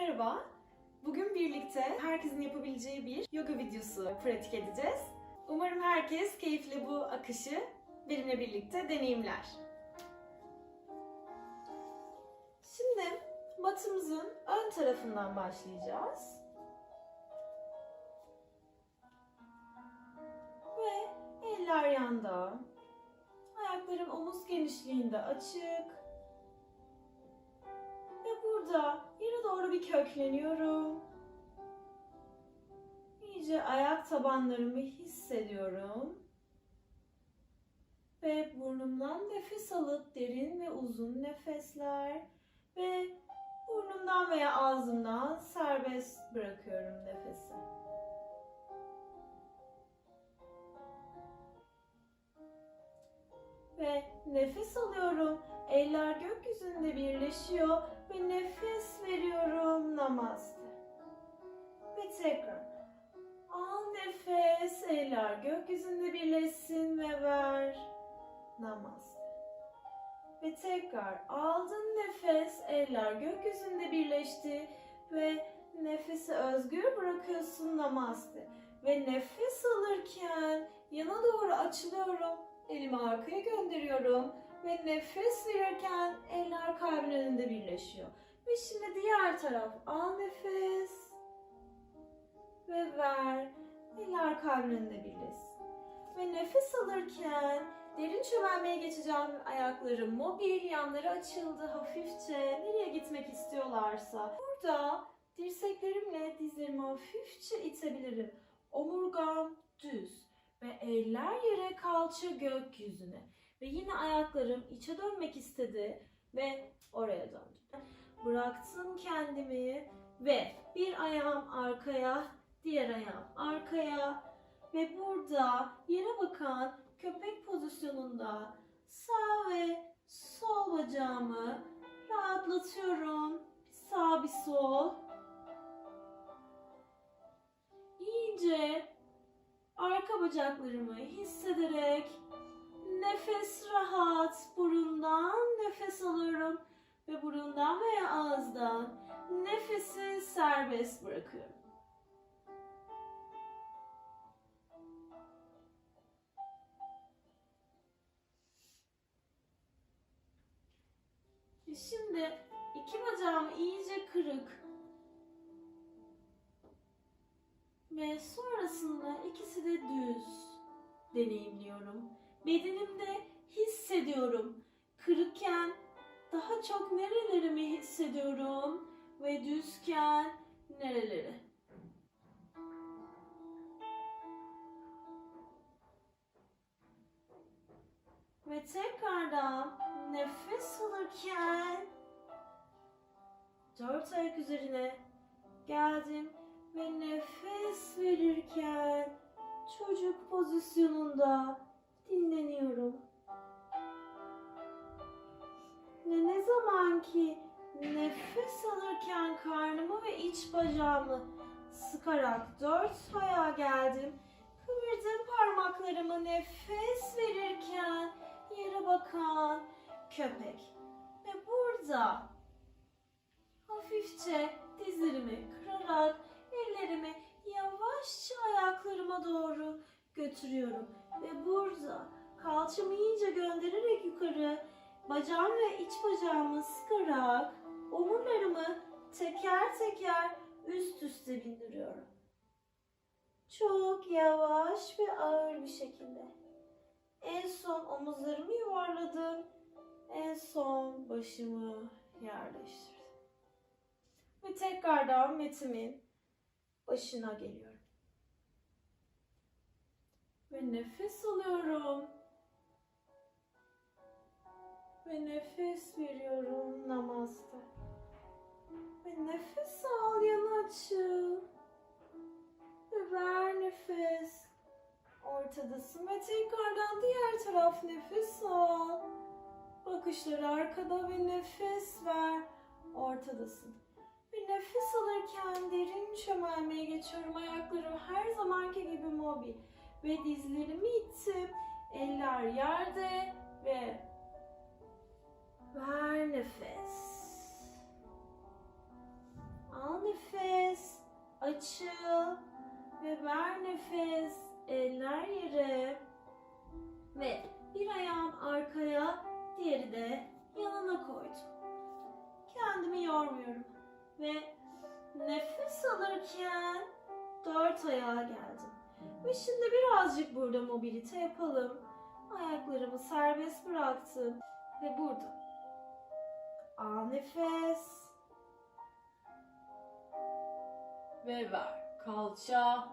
merhaba. Bugün birlikte herkesin yapabileceği bir yoga videosu pratik edeceğiz. Umarım herkes keyifli bu akışı benimle birlikte deneyimler. Şimdi matımızın ön tarafından başlayacağız. Ve eller yanda. Ayaklarım omuz genişliğinde açık. Ve burada yere doğru bir kökleniyorum. İyice ayak tabanlarımı hissediyorum. Ve burnumdan nefes alıp derin ve uzun nefesler ve burnumdan veya ağzımdan serbest bırakıyorum nefesi. Nefes alıyorum. Eller gökyüzünde birleşiyor ve nefes veriyorum. Namaste. Ve tekrar. Al nefes. Eller gökyüzünde birleşsin ve ver. Namaste. Ve tekrar aldın nefes. Eller gökyüzünde birleşti ve nefesi özgür bırakıyorsun. Namaste. Ve nefes alırken yana doğru açılıyorum. Elimi arkaya gönderiyorum ve nefes verirken eller kalbin önünde birleşiyor. Ve şimdi diğer taraf. Al nefes ve ver. Eller kalbin önünde birleşsin. Ve nefes alırken derin çömelmeye geçeceğim. Ayaklarım mobil, yanları açıldı hafifçe. Nereye gitmek istiyorlarsa. Burada dirseklerimle dizlerimi hafifçe itebilirim. Omurgam düz ve eller yere kalça gökyüzüne. Ve yine ayaklarım içe dönmek istedi ve oraya döndüm. Bıraktım kendimi ve bir ayağım arkaya, diğer ayağım arkaya ve burada yere bakan köpek pozisyonunda sağ ve sol bacağımı rahatlatıyorum. Bir sağ bir sol. İyice arka bacaklarımı hissederek nefes rahat burundan nefes alıyorum ve burundan veya ağızdan nefesi serbest bırakıyorum. Şimdi iki bacağım iyice kırık ve sonrasında ikisi de düz deneyimliyorum. Bedenimde hissediyorum. Kırıkken daha çok nerelerimi hissediyorum ve düzken nereleri. Ve tekrardan nefes alırken dört ayak üzerine geldim ve nefes verirken çocuk pozisyonunda dinleniyorum. Ve ne zaman ki nefes alırken karnımı ve iç bacağımı sıkarak dört ayağa geldim. Kıvırdım parmaklarımı nefes verirken yere bakan köpek. Ve burada hafifçe dizlerimi kırarak ellerimi yavaşça ayaklarıma doğru götürüyorum. Ve burada kalçamı iyice göndererek yukarı bacağım ve iç bacağımı sıkarak omurlarımı teker teker üst üste bindiriyorum. Çok yavaş ve ağır bir şekilde. En son omuzlarımı yuvarladım. En son başımı yerleştirdim. Ve tekrardan metimin başına geliyorum. Ve nefes alıyorum. Ve nefes veriyorum. Namaste. Ve nefes al yana açıl. Ve ver nefes. Ortadasın ve tekrardan diğer taraf nefes al. Bakışlar arkada ve nefes ver. Ortadasın. Nefes alırken derin çömelmeye geçiyorum. Ayaklarım her zamanki gibi mobil. Ve dizlerimi ittim. Eller yerde ve ver nefes. Al açıl ve ver nefes. Eller yere. Ve bir ayağım arkaya, diğeri de yanına koydum. Kendimi yormuyorum. Ve nefes alırken dört ayağa geldim. Ve şimdi birazcık burada mobilite yapalım. Ayaklarımı serbest bıraktım. Ve burada. Al nefes. Ve ver. Kalça,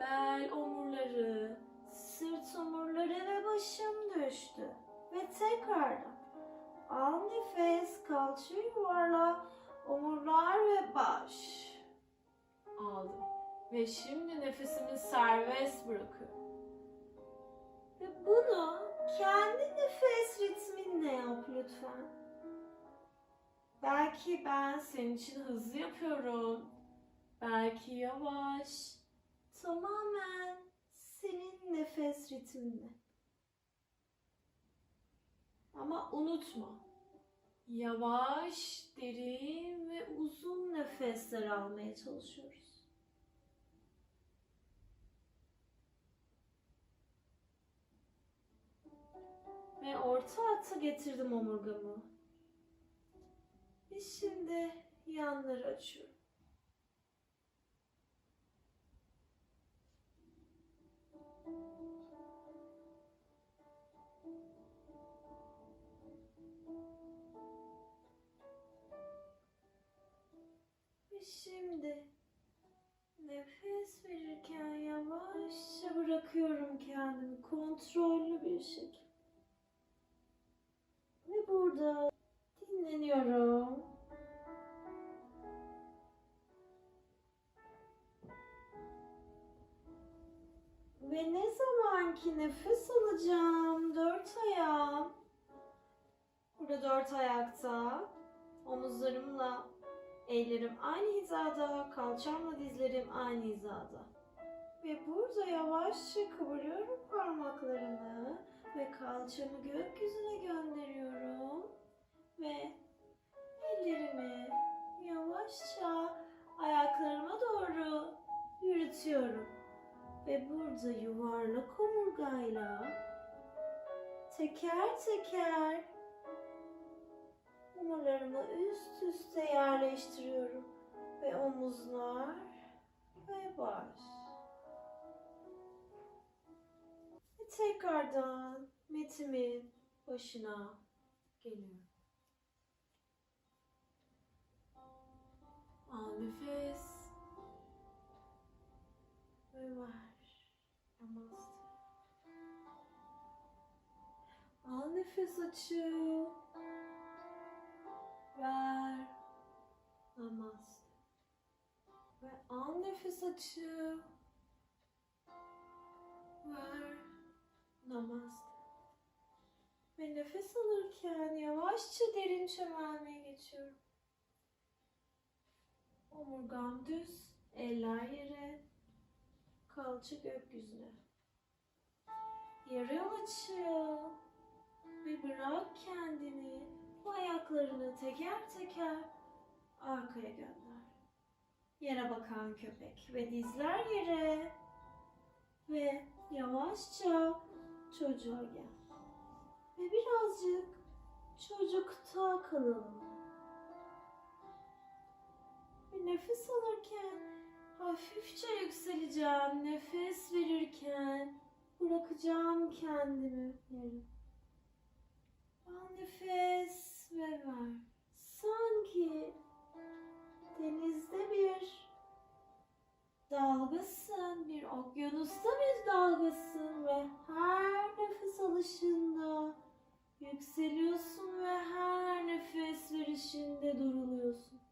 bel omurları, sırt omurları ve başım düştü. Ve tekrardan. Al nefes, kalça yuvarla, omurlar ve baş. Aldım. Ve şimdi nefesimi serbest bırakıyorum. Ve bunu kendi nefes ritminle yap lütfen. Belki ben senin için hızlı yapıyorum. Belki yavaş. Tamamen senin nefes ritminle. Ama unutma. Yavaş, derin ve uzun nefesler almaya çalışıyoruz. Ve orta hatta getirdim omurgamı. Ve şimdi yanları açıyorum. Şimdi nefes verirken yavaşça bırakıyorum kendimi kontrollü bir şekilde. Ve burada dinleniyorum. Ve ne zamanki nefes alacağım dört ayağım. Burada dört ayakta. Omuzlarımla ellerim aynı hizada, kalçamla dizlerim aynı hizada. Ve burada yavaşça kıvırıyorum parmaklarımı ve kalçamı gökyüzüne gönderiyorum. Ve ellerimi yavaşça ayaklarıma doğru yürütüyorum. Ve burada yuvarlak omurgayla teker teker omurlarımı üst üste yerleştiriyorum. Ve omuzlar ve baş. Ve tekrardan metimin başına geliyorum. Al nefes. Ve ver. Namaste. Al nefes açıl. Ver. Namaste. Ve al nefes açıl. Ver. Namaste. Ve nefes alırken yavaşça derin çömelmeye geçiyorum. Omurgam düz, eller yere, kalça gökyüzüne. Yarı açıl ve bırak kendini bu ayaklarını teker teker arkaya gönder. Yere bakan köpek ve dizler yere ve yavaşça çocuğa gel. Ve birazcık çocukta kalalım. Ve nefes alırken hafifçe yükseleceğim. Nefes verirken bırakacağım kendimi yere. Al nefes ve ver. Sanki Okyanusta bir dalgasın ve her nefes alışında yükseliyorsun ve her nefes verişinde duruluyorsun.